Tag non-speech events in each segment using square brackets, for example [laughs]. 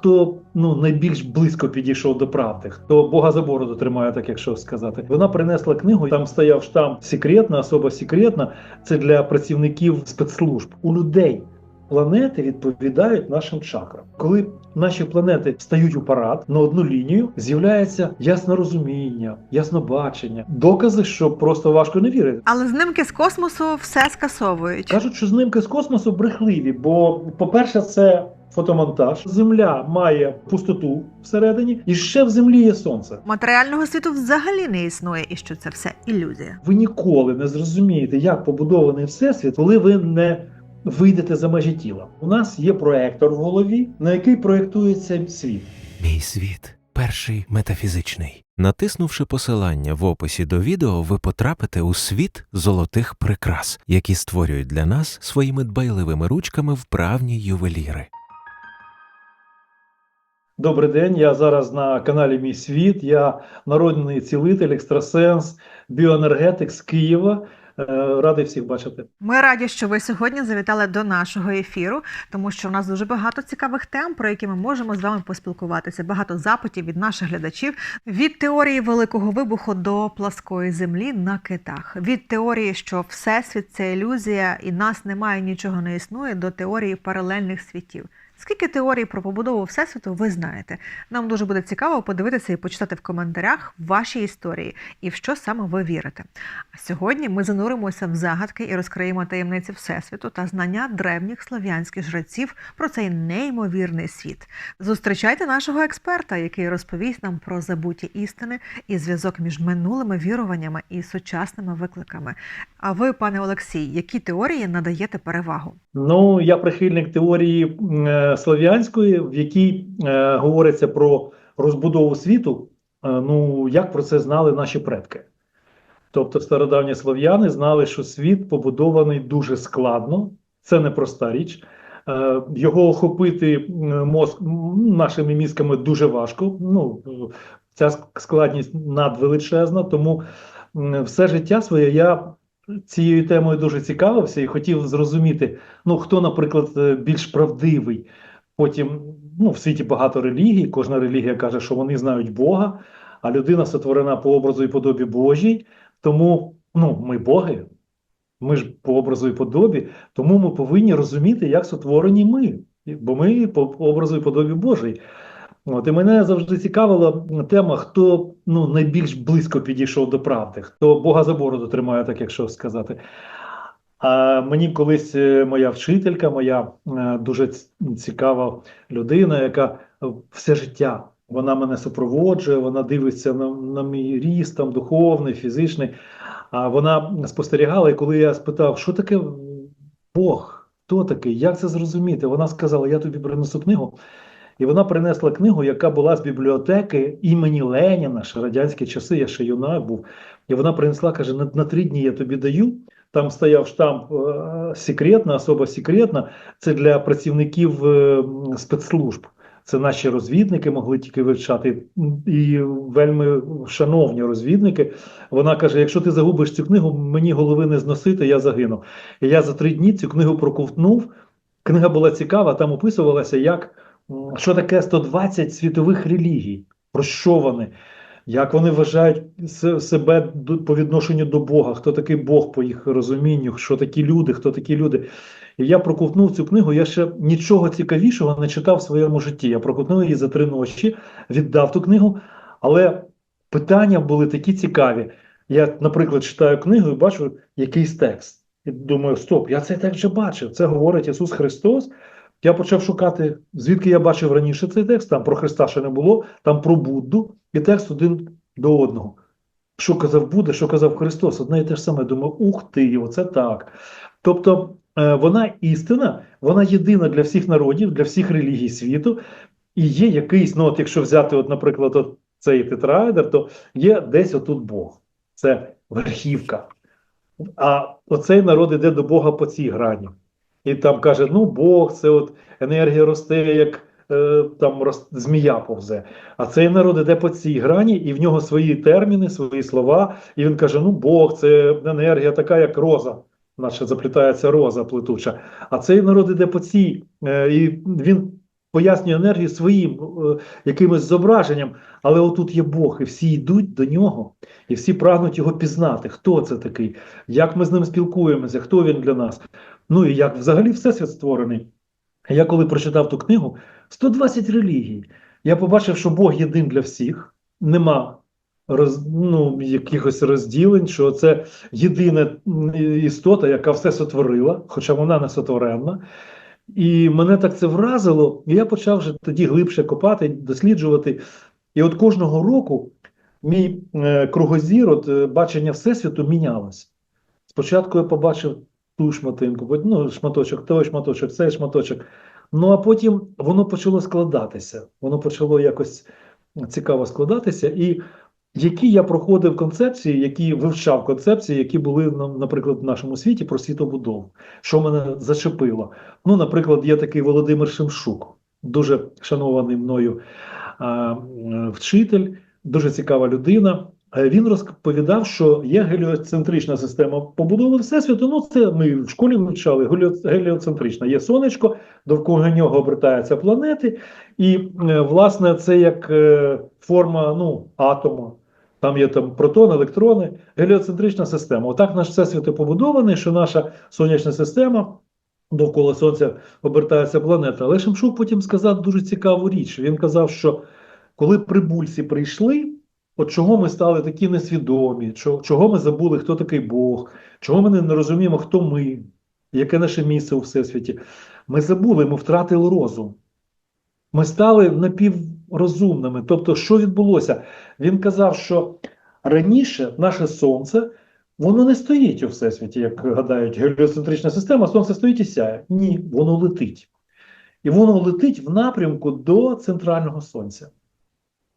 хто ну найбільш близько підійшов до правди, хто Бога за бороду тримає, так якщо сказати. Вона принесла книгу. Там стояв штамп секретна, особа секретна. Це для працівників спецслужб у людей. Планети відповідають нашим чакрам. Коли наші планети стають у парад на одну лінію, з'являється яснорозуміння, яснобачення, докази, що просто важко не вірити. Але знимки з космосу все скасовують. Кажуть, що знимки з космосу брехливі, бо, по-перше, це фотомонтаж. Земля має пустоту всередині, і ще в землі є сонце. Матеріального світу взагалі не існує, і що це все ілюзія. Ви ніколи не зрозумієте, як побудований всесвіт, коли ви не вийдете за межі тіла. У нас є проектор в голові, на який проєктується світ. Мій світ перший метафізичний. Натиснувши посилання в описі до відео, ви потрапите у світ золотих прикрас, які створюють для нас своїми дбайливими ручками вправні ювеліри. Добрий день. Я зараз на каналі Мій світ. Я народний цілитель, екстрасенс, біоенергетик з Києва. Е, Радий всіх бачити. Ми раді, що ви сьогодні завітали до нашого ефіру, тому що у нас дуже багато цікавих тем, про які ми можемо з вами поспілкуватися. Багато запитів від наших глядачів від теорії великого вибуху до пласкої землі на китах, від теорії, що всесвіт це ілюзія і нас немає, нічого не існує, до теорії паралельних світів. Скільки теорій про побудову всесвіту ви знаєте? Нам дуже буде цікаво подивитися і почитати в коментарях ваші історії і в що саме ви вірите. А сьогодні ми зануримося в загадки і розкриємо таємниці всесвіту та знання древніх слов'янських жреців про цей неймовірний світ. Зустрічайте нашого експерта, який розповість нам про забуті істини і зв'язок між минулими віруваннями і сучасними викликами. А ви, пане Олексій, які теорії надаєте перевагу? Ну, я прихильник теорії е, слов'янської, в якій е, говориться про розбудову світу. Е, ну, як про це знали наші предки. Тобто, стародавні слов'яни знали, що світ побудований дуже складно, це не проста річ. Е, його охопити мозк нашими мізками дуже важко. Ну, ця складність надвеличезна, тому все життя своє я цією темою дуже цікавився і хотів зрозуміти, ну хто, наприклад, е, більш правдивий. Потім ну, в світі багато релігій, кожна релігія каже, що вони знають Бога, а людина сотворена по образу і подобі Божій. Тому ну, ми боги, ми ж по образу і подобі, тому ми повинні розуміти, як сотворені ми, бо ми по образу і подобі Божій. От, і мене завжди цікавила тема, хто ну, найбільш близько підійшов до правди, хто Бога за бороду тримає, так якщо сказати. А мені колись е, моя вчителька, моя е, дуже цікава людина, яка все життя вона мене супроводжує, вона дивиться на, на мій ріст, там, духовний, фізичний. А вона спостерігала, і коли я спитав, що таке Бог, хто такий, як це зрозуміти? Вона сказала: Я тобі принесу книгу. І вона принесла книгу, яка була з бібліотеки імені Леніна, ще радянські часи, я ще юнак був. І вона принесла, каже: на, на три дні я тобі даю. Там стояв штамп е, секретна, особа секретна. Це для працівників е, спецслужб. Це наші розвідники могли тільки вивчати, і вельми шановні розвідники. Вона каже: якщо ти загубиш цю книгу, мені голови не зносити, я загину. І я за три дні цю книгу проковтнув. Книга була цікава, там описувалося, як що таке 120 світових релігій, про що вони, як вони вважають себе по відношенню до Бога, хто такий Бог по їх розумінню, що такі люди, хто такі люди. І я проковтнув цю книгу, я ще нічого цікавішого не читав в своєму житті. Я проковтнув її за три ночі, віддав ту книгу, але питання були такі цікаві. Я, наприклад, читаю книгу і бачу якийсь текст. І думаю, стоп, я цей текст вже бачив. Це говорить Ісус Христос. Я почав шукати, звідки я бачив раніше цей текст. Там про Христа ще не було, там про Будду, і текст один до одного. Що казав Будда, що казав Христос, одне і те ж саме. Думаю, ух ти, оце так. Тобто е, вона істина, вона єдина для всіх народів, для всіх релігій світу. І є якийсь, ну от якщо взяти, от, наприклад, от цей тетраедр, то є десь отут Бог. Це верхівка. А оцей народ іде до Бога по цій грані. І там каже: ну, Бог, це от енергія росте, як е, там роз, змія повзе. А цей народ іде по цій грані, і в нього свої терміни, свої слова. І він каже: ну, Бог, це енергія така, як роза. Наче заплітається роза плетуча. А цей народ іде по цій, е, і він пояснює енергію своїм е, якимось зображенням, але отут є Бог, і всі йдуть до нього, і всі прагнуть його пізнати. Хто це такий, як ми з ним спілкуємося, хто він для нас. Ну і як взагалі всесвіт створений. Я коли прочитав ту книгу, 120 релігій. Я побачив, що Бог єдин для всіх, нема роз, ну, якихось розділень, що це єдина істота, яка все сотворила, хоча вона не сотворенна. І мене так це вразило, і я почав вже тоді глибше копати, досліджувати. І от кожного року мій е, кругозір, от, е, бачення Всесвіту мінялось. Спочатку я побачив ту шматинку, ну, шматочок, той шматочок, цей шматочок. Ну а потім воно почало складатися. Воно почало якось цікаво складатися. І які я проходив концепції, які вивчав концепції, які були, наприклад, в нашому світі про світобудову, що мене зачепило. Ну, наприклад, є такий Володимир Шемшук, дуже шанований мною а, вчитель, дуже цікава людина. Е, Він розповідав, що є геліоцентрична система побудови Всесвіту. Ну, це ми в школі вивчали. Геліоцентрична. Є сонечко, довкола нього обертаються планети, і, е, власне, це як е, форма ну, атома. Там є там протони, електрони, геліоцентрична система. Отак наш всесвіт побудований, що наша сонячна система довкола Сонця обертається планета. Але Шемшук потім сказав дуже цікаву річ. Він казав, що коли прибульці прийшли, от чого ми стали такі несвідомі, чого, ми забули, хто такий Бог, чого ми не розуміємо, хто ми, яке наше місце у Всесвіті. Ми забули, ми втратили розум. Ми стали напіврозумними. Тобто, що відбулося? Він казав, що раніше наше сонце. Воно не стоїть у всесвіті, як гадають, геліоцентрична система, сонце стоїть і сяє. Ні, воно летить. І воно летить в напрямку до центрального сонця.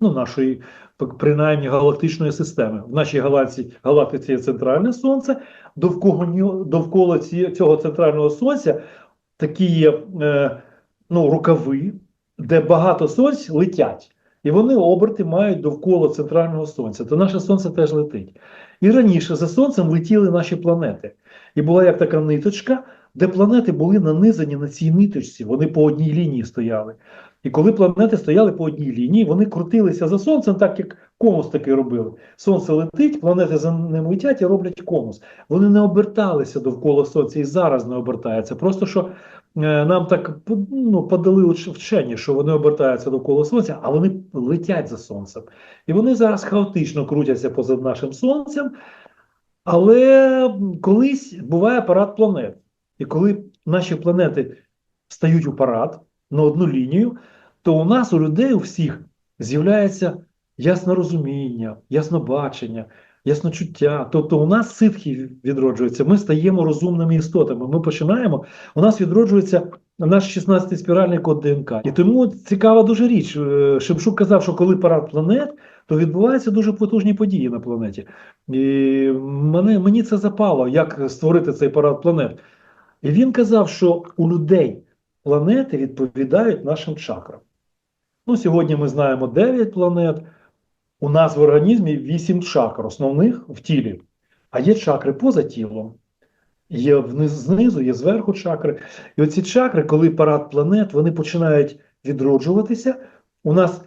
Ну, нашої, принаймні, галактичної системи. В нашій галактиці, галактиці є центральне сонце, довкола, довкола цього центрального сонця такі є е, ну, рукави, де багато сонць летять. І вони оберти мають довкола центрального сонця. То наше сонце теж летить. І раніше за сонцем летіли наші планети. І була як така ниточка, де планети були нанизані на цій ниточці, вони по одній лінії стояли. І коли планети стояли по одній лінії, вони крутилися за сонцем, так як конус такий робили. Сонце летить, планети за ним летять і роблять конус. Вони не оберталися довкола сонця і зараз не обертаються. Просто що е, нам так ну, подали вчені, що вони обертаються довкола сонця, а вони летять за сонцем. І вони зараз хаотично крутяться поза нашим сонцем. Але колись буває парад планет. І коли наші планети стають у парад на одну лінію, то у нас, у людей, у всіх, з'являється яснорозуміння, яснобачення, ясночуття. Тобто у нас ситхи відроджуються, ми стаємо розумними істотами. Ми починаємо, у нас відроджується наш 16-й спіральний код ДНК. І тому цікава дуже річ. Е, Шемшук казав, що коли парад планет, то відбуваються дуже потужні події на планеті. І мене, мені це запало, як створити цей парад планет. І він казав, що у людей планети відповідають нашим чакрам. Ну, сьогодні ми знаємо 9 планет. У нас в організмі 8 чакр, основних в тілі, а є чакри поза тілом. Є знизу, є зверху чакри. І оці чакри, коли парад планет, вони починають відроджуватися. У нас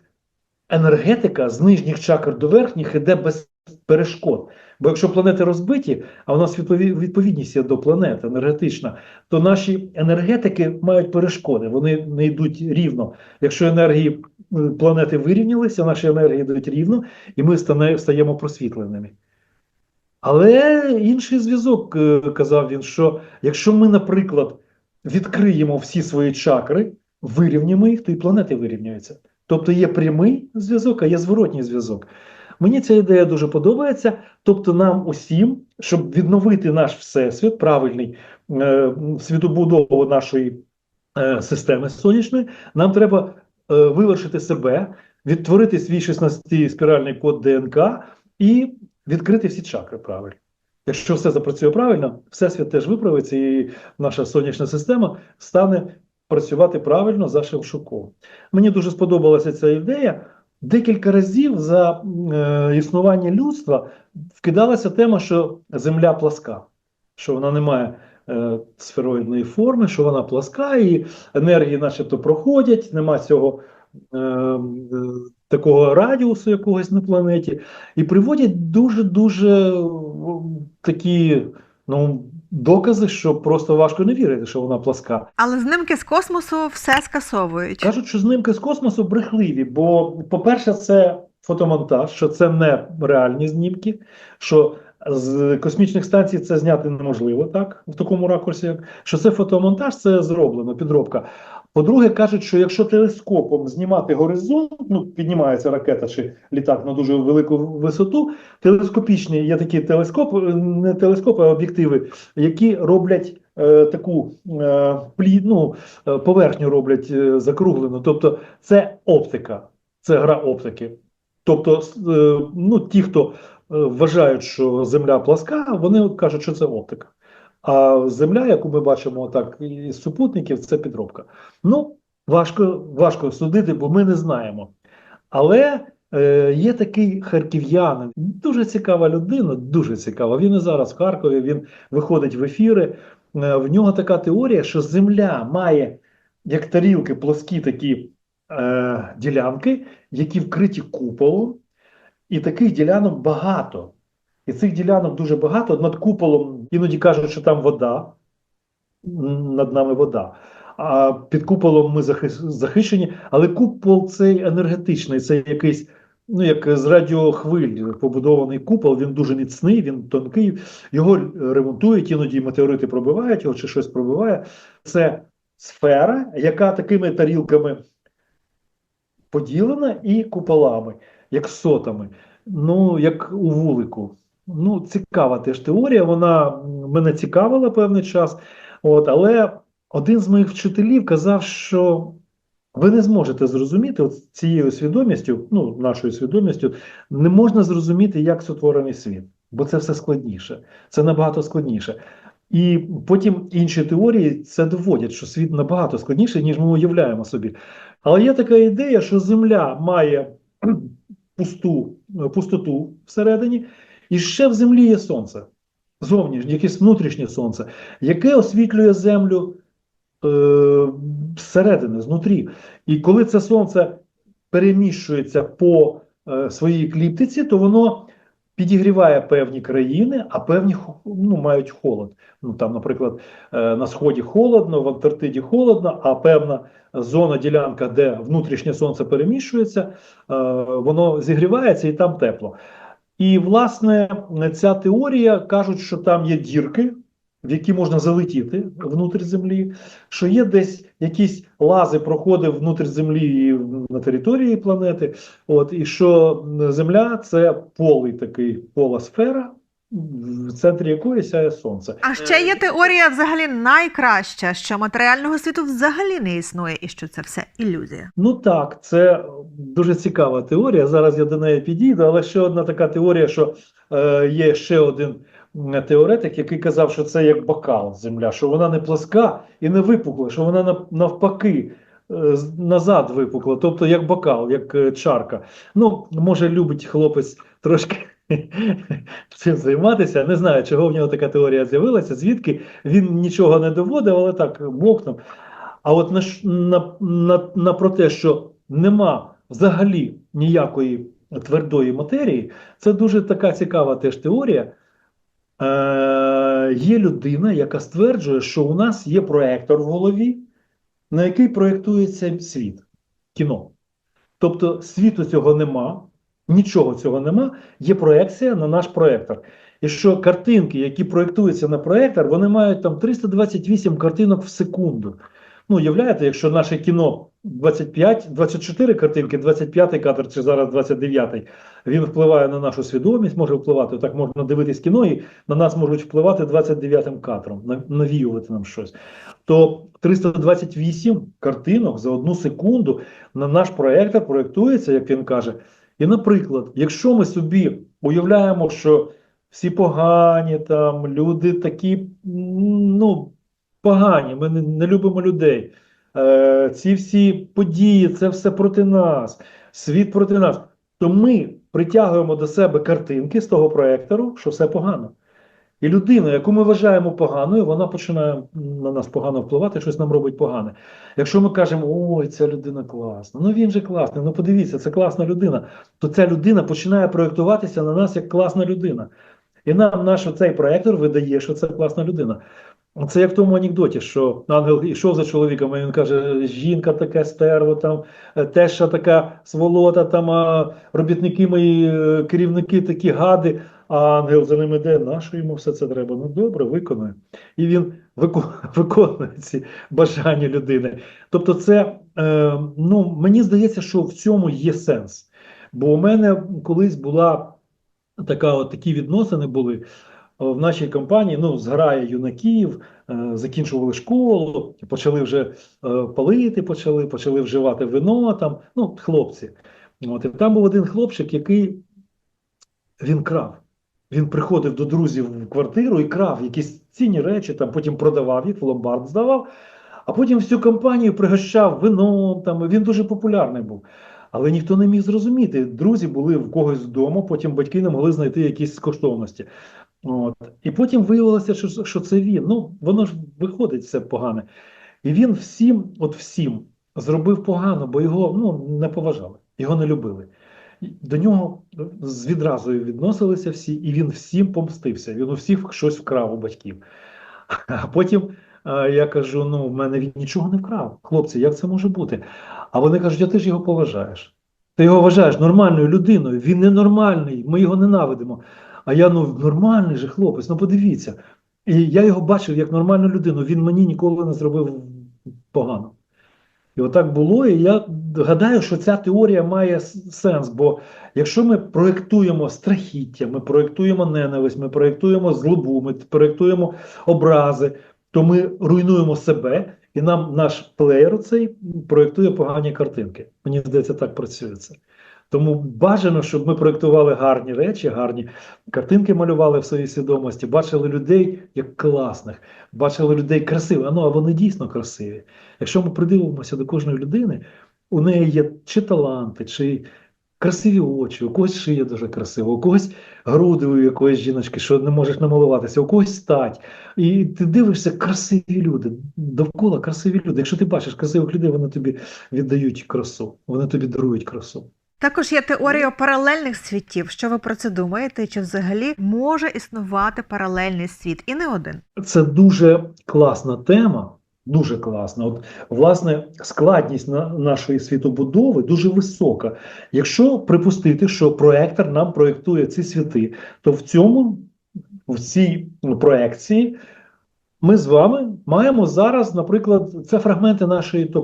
енергетика з нижніх чакр до верхніх іде без перешкод. Бо якщо планети розбиті, а у нас відповідність є до планет енергетична, то наші енергетики мають перешкоди, вони не йдуть рівно. Якщо енергії планети вирівнялися, наші енергії йдуть рівно, і ми стаємо просвітленими. Але інший зв'язок, е, казав він, що якщо ми, наприклад, відкриємо всі свої чакри, вирівняємо їх, то і планети вирівняються. Тобто є прямий зв'язок, а є зворотній зв'язок. Мені ця ідея дуже подобається. Тобто, нам усім, щоб відновити наш всесвіт, правильний е, світобудову нашої е, системи сонячної, нам треба е, вивершити себе, відтворити свій 16-й спіральний код ДНК і відкрити всі чакри правильно. Якщо все запрацює правильно, всесвіт теж виправиться, і наша сонячна система стане працювати правильно за Шевшуком. Мені дуже сподобалася ця ідея. Декілька разів за е, існування людства вкидалася тема, що Земля пласка, що вона не має е, сфероїдної форми, що вона пласка, і енергії, начебто, проходять, нема цього е, такого радіусу якогось на планеті, і приводять дуже-дуже такі ну, докази, що просто важко не вірити, що вона пласка. Але знимки з космосу все скасовують. Кажуть, що знимки з космосу брехливі, бо, по-перше, це фотомонтаж, що це не реальні знімки, що з космічних станцій це зняти неможливо так, в такому ракурсі, як- що це фотомонтаж, це зроблено, підробка. По-друге, кажуть, що якщо телескопом знімати горизонт, ну піднімається ракета чи літак на дуже велику висоту, телескопічні є такі телескопи, не телескопи, а об'єктиви, які роблять е, таку е, плі, ну, е, поверхню роблять е, закруглену. Тобто це оптика, це гра оптики. Тобто, е, ну, ті, хто е, вважають, що Земля пласка, вони кажуть, що це оптика. А Земля, яку ми бачимо так із супутників, це підробка. Ну, важко, важко судити, бо ми не знаємо. Але е, є такий харків'янин, дуже цікава людина, дуже цікава. Він і зараз в Харкові, він виходить в ефіри. Е, в нього така теорія, що Земля має як тарілки плоскі такі е, ділянки, які вкриті куполом, і таких ділянок багато. І цих ділянок дуже багато. Над куполом іноді кажуть, що там вода, над нами вода. А під куполом ми захищені, але купол цей енергетичний, це якийсь, ну як з радіохвиль побудований купол, він дуже міцний, він тонкий, його ремонтують, іноді метеорити пробивають його чи щось пробиває. Це сфера, яка такими тарілками поділена і куполами, як сотами, ну як у вулику. Ну, цікава теж теорія, вона мене цікавила певний час. От, але один з моїх вчителів казав, що ви не зможете зрозуміти от цією свідомістю, ну, нашою свідомістю, не можна зрозуміти, як сотворений світ, бо це все складніше, це набагато складніше. І потім інші теорії це доводять, що світ набагато складніший, ніж ми уявляємо собі. Але є така ідея, що Земля має пусту, пустоту всередині, і ще в землі є сонце, зовнішнє, якесь внутрішнє сонце, яке освітлює землю е, зсередини, знутрі. І коли це сонце переміщується по е, своїй кліптиці, то воно підігріває певні країни, а певні ну, мають холод. Ну там, наприклад, е, на сході холодно, в Антарктиді холодно, а певна зона, ділянка, де внутрішнє сонце переміщується, е, воно зігрівається і там тепло. І, власне, ця теорія кажуть, що там є дірки, в які можна залетіти внутрі землі, що є десь якісь лази, проходи внутрі землі і на території планети. От, і що Земля це полий такий пола сфера, в центрі якої сяє сонце. А ще є теорія взагалі найкраща, що матеріального світу взагалі не існує, і що це все ілюзія. Ну так, це дуже цікава теорія. Зараз я до неї підійду, але ще одна така теорія, що е, є ще один теоретик, який казав, що це як бокал земля, що вона не пласка і не випукла, що вона нав- навпаки. е, Назад випукла, тобто як бокал, як е, чарка. Ну, може, любить хлопець трошки [laughs] цим займатися. Не знаю, чого в нього така теорія з'явилася, звідки він нічого не доводив, але так бовкнув. А от на, на, на, на про те, що нема взагалі ніякої твердої матерії, це дуже така цікава теж теорія. Е, є людина, яка стверджує, що у нас є проектор в голові, на який проєктується світ, кіно. Тобто світу цього нема, нічого цього нема, є проекція на наш проектор. І що картинки, які проєктуються на проектор, вони мають там 328 картинок в секунду. Ну, уявляєте, якщо наше кіно 25, 24 картинки, 25 кадр чи зараз 29, він впливає на нашу свідомість, може впливати. Так можна дивитись кіно, і на нас можуть впливати 29 кадром, нав- навіювати нам щось. То 328 картинок за одну секунду на наш проектор проєктується, як він каже. І, наприклад, якщо ми собі уявляємо, що всі погані, там люди такі, ну, погані, ми не, не любимо людей. Е, ці всі події, це все проти нас, світ проти нас. То ми притягуємо до себе картинки з того проектору, що все погано. І людина, яку ми вважаємо поганою, вона починає на нас погано впливати, щось нам робить погане. Якщо ми кажемо, ой, ця людина класна, ну він же класний, ну подивіться, це класна людина, то ця людина починає проєктуватися на нас як класна людина. І нам наш цей проектор видає, що це класна людина. Це як в тому анекдоті, що ангел йшов за чоловіком, і він каже: жінка така стерво, там е, теща така сволота, там робітники мої, е, керівники такі гади. А ангел за ним іде, нащо йому все це треба? Ну добре, виконує. І він [laughs] виконує, ці бажання людини. Тобто, це е, ну мені здається, що в цьому є сенс. Бо у мене колись була така, от такі відносини були е, в нашій компанії. Ну, зграя юнаків, е, закінчували школу, почали вже палити, почали, почали вживати вино там. Ну, хлопці. От і там був один хлопчик, який він крав. Він приходив до друзів в квартиру і крав якісь цінні речі, там потім продавав їх, в ломбард здавав, а потім всю компанію пригощав вином. Там він дуже популярний був. Але ніхто не міг зрозуміти. Друзі були в когось вдома, потім батьки не могли знайти якісь коштовності. От. І потім виявилося, що, що це він. Ну, воно ж виходить все погане. І він всім, от всім, зробив погано, бо його ну, не поважали, його не любили. До нього з відразою відносилися всі, і він всім помстився. Він у всіх щось вкрав у батьків. А потім е, я кажу: ну, в мене він нічого не вкрав. Хлопці, як це може бути? А вони кажуть, а ти ж його поважаєш. Ти його вважаєш нормальною людиною, він ненормальний, ми його ненавидимо. А я ну нормальний же хлопець, ну подивіться. І я його бачив як нормальну людину, він мені ніколи не зробив погано. І отак було. І я гадаю, що ця теорія має сенс, бо якщо ми проєктуємо страхіття, ми проєктуємо ненависть, ми проєктуємо злобу, ми проєктуємо образи, то ми руйнуємо себе, і нам наш плеєр цей проєктує погані картинки. Мені здається, так працює це. Тому бажано, щоб ми проєктували гарні речі, гарні картинки малювали в своїй свідомості, бачили людей як класних, бачили людей красивих. Ну а вони дійсно красиві. Якщо ми придивимося до кожної людини, у неї є чи таланти, чи красиві очі, у когось шия дуже красива, у когось груди у якоїсь жіночки, що не можеш намалуватися, у когось стать. І ти дивишся, красиві люди, довкола красиві люди. Якщо ти бачиш красивих людей, вони тобі віддають красу, вони тобі дарують красу. Також є теорія паралельних світів. Що ви про це думаєте? Чи взагалі може існувати паралельний світ і не один? Це дуже класна тема. Дуже класна. От, власне, складність на нашої світобудови дуже висока. Якщо припустити, що проектор нам проєктує ці світи, то в цьому, в цій проекції, ми з вами маємо зараз, наприклад, це фрагменти нашої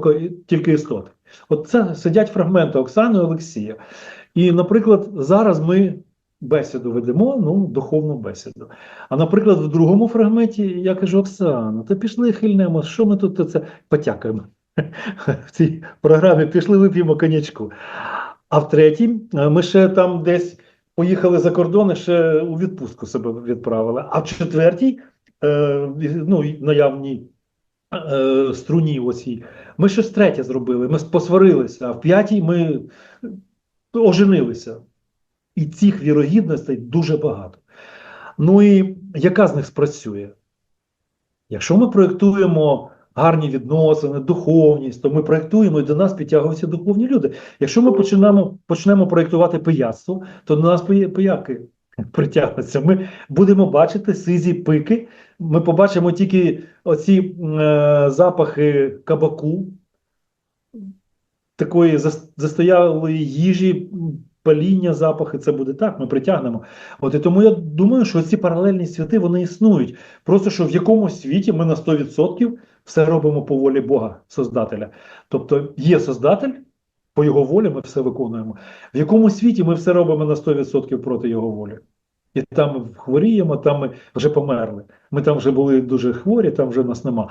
тільки істоти. От це сидять фрагменти Оксани Олексія. І, наприклад, зараз ми бесіду ведемо, ну, духовну бесіду. А наприклад, в другому фрагменті я кажу: Оксана, то пішли хильнемо, що ми тут це потякаємо [laughs] в цій програмі, пішли вип'ємо конячку. А в третій е, ми ще там десь поїхали за кордон ще у відпустку себе відправили. А в четвертій, ну, наявній е, струні оцій, ми щось третє зробили, ми посварилися, а в п'ятій ми оженилися. І цих вірогідностей дуже багато. Ну і яка з них спрацює? Якщо ми проєктуємо гарні відносини, духовність, то ми проєктуємо і до нас підтягуються духовні люди. Якщо ми почнемо, почнемо проєктувати пияцтво, то до нас пия- пияки [laughs] притягнуться. Ми будемо бачити сизі пики, ми побачимо тільки оці е, запахи кабаку, такої застоялої їжі, паління, запахи, це буде так, ми притягнемо. От і тому я думаю, що ці паралельні світи вони існують. Просто що в якомусь світі ми на 100% все робимо по волі Бога, Создателя. Тобто є Создатель, по його волі ми все виконуємо. В якому світі ми все робимо на 100% проти його волі. І там хворіємо, там ми вже померли. Ми там вже були дуже хворі, там вже нас нема.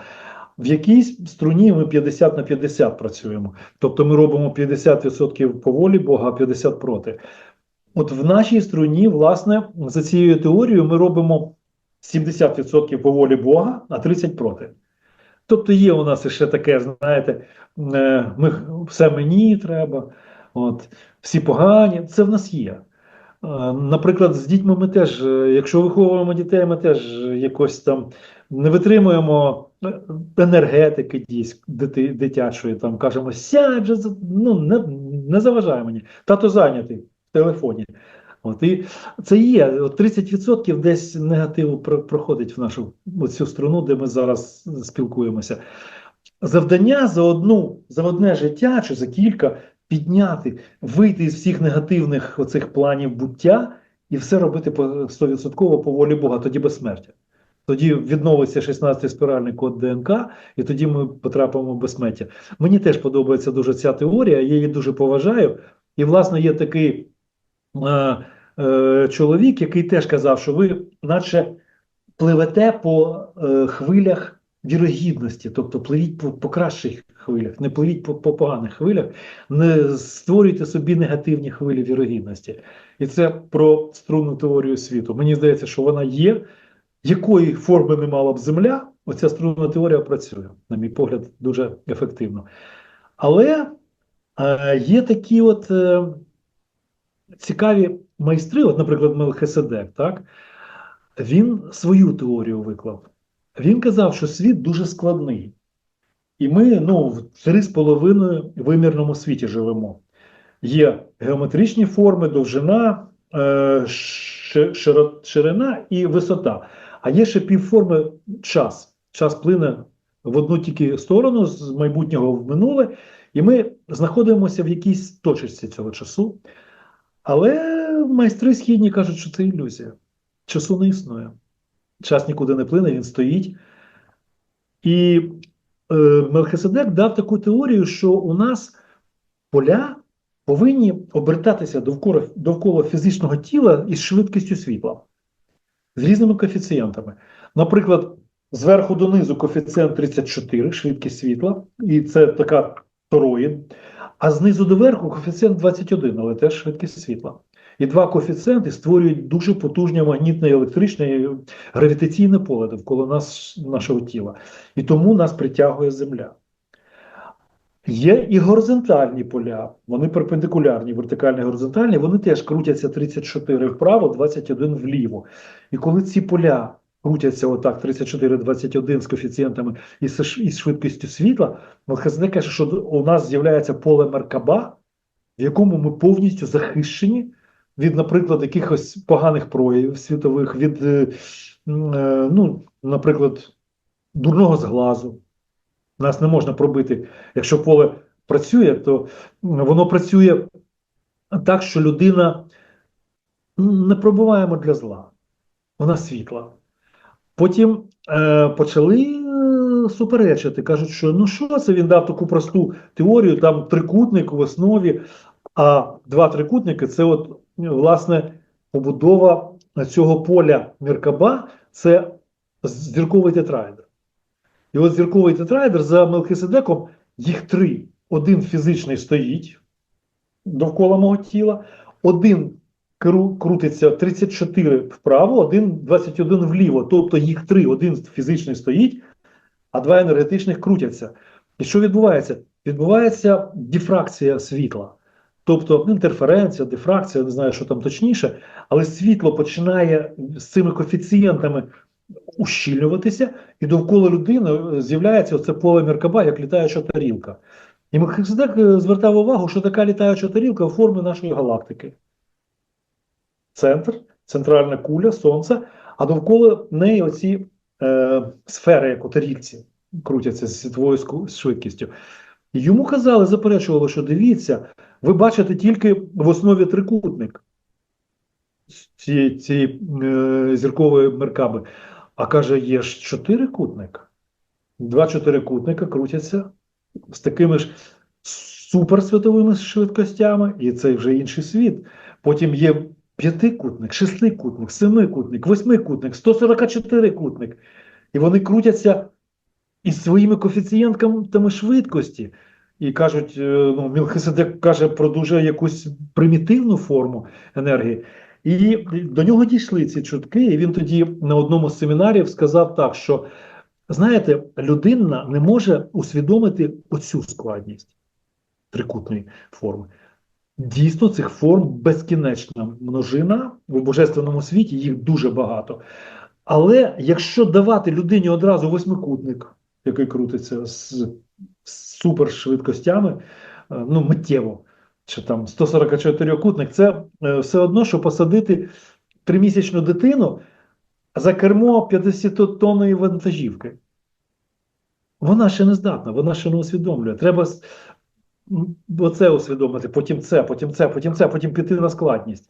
В якійсь струні ми 50 на 50 працюємо. Тобто ми робимо 50% по волі Бога, а 50 проти. От в нашій струні, власне, за цією теорією ми робимо 70% по волі Бога, а 30% проти. Тобто є у нас ще таке, знаєте, е, ми, все мені треба, от, всі погані, це в нас є. Наприклад, з дітьми ми теж, е, якщо виховуємо дітей, ми теж якось там не витримуємо е, енергетики дитячої, там кажемо, сядь ну не, не заважай мені. Тато зайнятий в телефоні. От, і це є. От 30% десь негативу проходить в нашу цю струну, де ми зараз спілкуємося. Завдання за одну, за одне життя чи за кілька підняти, вийти із всіх негативних оцих планів буття і все робити по 100% по волі Бога, тоді безсмертя. Тоді відновиться 16-й спіральний код ДНК, і тоді ми потрапимо в безсмертя. Мені теж подобається дуже ця теорія, я її дуже поважаю. І, власне, є такий е, е, чоловік, який теж казав, що ви, наче, пливете по е, хвилях вірогідності, тобто пливіть по, по кращих хвилях, не пливіть по, по поганих хвилях, не створюйте собі негативні хвилі вірогідності. І це про струнну теорію світу. Мені здається, що вона є. Якої форми не мала б Земля, оця струнна теорія працює, на мій погляд, дуже ефективно. Але е, є такі от е, цікаві майстри, от, наприклад, Мелхиседек, так? Він свою теорію виклав. Він казав, що світ дуже складний. І ми ну, в три з половиною вимірному світі живемо. Є геометричні форми, довжина, е, ширина і висота. А є ще півформи час. Час плине в одну тільки сторону з майбутнього в минуле, і ми знаходимося в якійсь точці цього часу. Але майстри східні кажуть, що це ілюзія. Часу не існує. Час нікуди не плине, він стоїть. І е, Мелхиседек дав таку теорію, що у нас поля повинні обертатися довкола, довкола фізичного тіла із швидкістю світла з різними коефіцієнтами. Наприклад, зверху донизу коефіцієнт 34, швидкість світла, і це така тороїд, а знизу до верху коефіцієнт 21, але теж швидкість світла. І два коефіцієнти створюють дуже потужне магнітне електричне і гравітаційне поле довкола нас, нашого тіла. І тому нас притягує Земля. Є і горизонтальні поля, вони перпендикулярні, вертикальні, горизонтальні, вони теж крутяться 34 вправо, 21 вліво. І коли ці поля крутяться отак 34-21 з коефіцієнтами і з швидкістю світла, Мелхиседек каже, що у нас з'являється поле Меркаба, в якому ми повністю захищені від, наприклад, якихось поганих проявів світових, від, е, е, ну, наприклад, дурного зглазу. Нас не можна пробити. Якщо поле працює, то воно працює так, що людина не пробуваємо для зла. Вона світла. Потім е, почали е, суперечити. Кажуть, що ну що це він дав таку просту теорію, там трикутник в основі, а два трикутники це от ну, власне побудова цього поля Меркаба, це зірковий тетраедр. І от зірковий тетраедр за Мелхиседеком їх три. Один фізичний стоїть довкола мого тіла, один кру- крутиться 34 вправо, один 21 вліво. Тобто їх три. Один фізичний стоїть, а два енергетичних крутяться. І що відбувається? Відбувається дифракція світла. Тобто інтерференція, дифракція, не знаю, що там точніше, але світло починає з цими коефіцієнтами ущільнюватися, і довкола людини е, з'являється оце поле Меркаба, як літаюча тарілка. І Мелхиседек е, звертав увагу, що така літаюча тарілка у формі нашої галактики. Центр, центральна куля, сонце, а довкола неї оці е, сфери, як у тарілці, крутяться з світовою швидкістю. Йому казали, заперечували, що дивіться, ви бачите тільки в основі трикутник цієї цієї е, зіркової меркаби. А каже, є ж чотирикутник. Два чотирикутника крутяться з такими ж суперсвітовими швидкостями, і це вже інший світ. Потім є п'ятикутник, шестикутник, семикутник, восьмикутник, 144-кутник. І вони крутяться із своїми коефіцієнтами швидкості. І кажуть, е, ну, Мілхиседек каже про дуже якусь примітивну форму енергії. І до нього дійшли ці чутки, і він тоді на одному з семінарів сказав так, що знаєте, людина не може усвідомити оцю складність трикутної форми. Дійсно, цих форм безкінечна множина в божественному світі, їх дуже багато. Але якщо давати людині одразу восьмикутник, який крутиться з, з супершвидкостями, е, ну миттєво, чи там 144-кутник, це е, все одно, що посадити тримісячну дитину за кермо 50-тонної вантажівки. Вона ще не здатна, вона ще не усвідомлює. Треба оце усвідомити, потім це, потім це, потім це, потім піти на складність.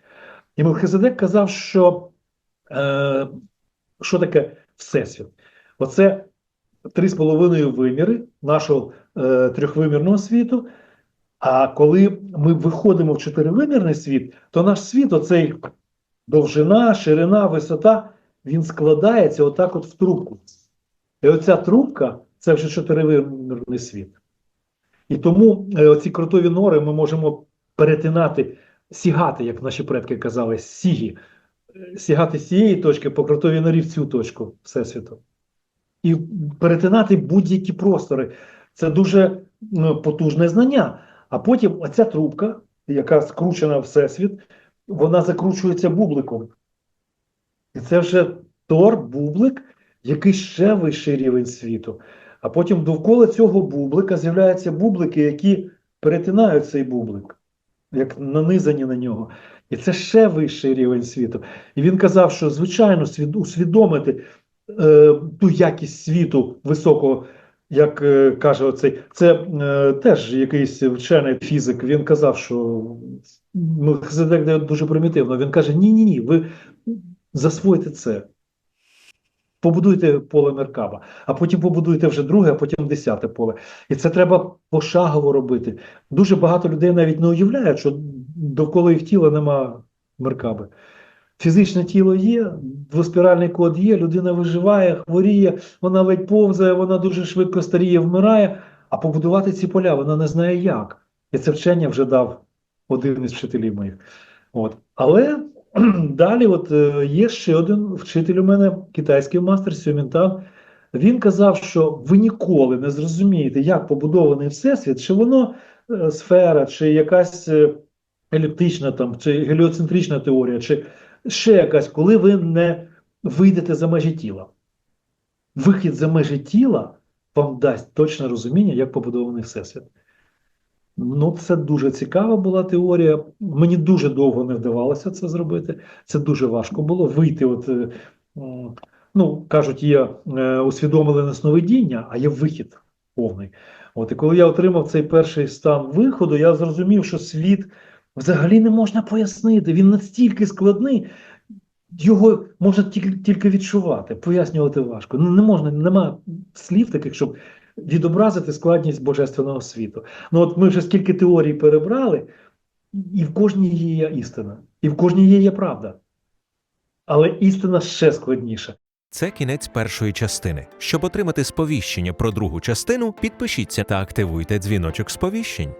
І Мелхиседек казав, що е, що таке Всесвіт? Оце три з половиною виміри нашого е, трьохвимірного світу. А коли ми виходимо в чотиривимірний світ, то наш світ, оцей довжина, ширина, висота, він складається отак от в трубку. І оця трубка це вже чотиривимірний світ. І тому е, оці крутові нори ми можемо перетинати, сігати, як наші предки казали, сігі, Е, сігати з цієї точки по крутовій норі в цю точку Всесвіту. І перетинати будь-які простори. Це дуже ну, потужне знання. А потім оця трубка, яка скручена в Всесвіт, вона закручується бубликом. І це вже тор, бублик, який ще вищий рівень світу. А потім довкола цього бублика з'являються бублики, які перетинають цей бублик, як нанизані на нього. І це ще вищий рівень світу. І він казав, що звичайно усвідомити е, ту якість світу високого, як е, каже оцей, це е, теж якийсь вчений фізик. Він казав, що ну, Хзедек дуже примітивно. Він каже: ні, ні, ні, ви засвойте це. Побудуйте поле Меркаба, а потім побудуйте вже друге, а потім десяте поле. І це треба пошагово робити. Дуже багато людей навіть не уявляють, що довкола їх тіла нема Меркаби. Фізичне тіло є, двоспіральний код є, людина виживає, хворіє, вона ледь повзає, вона дуже швидко старіє, вмирає, а побудувати ці поля вона не знає як. І це вчення вже дав один із вчителів моїх. От. Але [clears throat] далі от, е, є ще один вчитель у мене, китайський мастер Сюмінтан. Він казав, що ви ніколи не зрозумієте, як побудований всесвіт, чи воно е, сфера, чи якась е, еліптична там, чи геліоцентрична теорія, чи ще якась, коли ви не вийдете за межі тіла. Вихід за межі тіла вам дасть точне розуміння, як побудований всесвіт. Ну, це дуже цікава була теорія. Мені дуже довго не вдавалося це зробити. Це дуже важко було вийти. От, е, ну, кажуть, є е, усвідомлене сновидіння, а є вихід повний. От, і коли я отримав цей перший стан виходу, я зрозумів, що світ взагалі не можна пояснити. Він настільки складний, його можна тільки, відчувати, пояснювати важко. Не можна, немає слів таких, щоб відобразити складність божественного світу. Ну от ми вже скільки теорій перебрали, і в кожній є істина, і в кожній є, правда. Але істина ще складніша. Це кінець першої частини. Щоб отримати сповіщення про другу частину, підпишіться та активуйте дзвіночок сповіщень.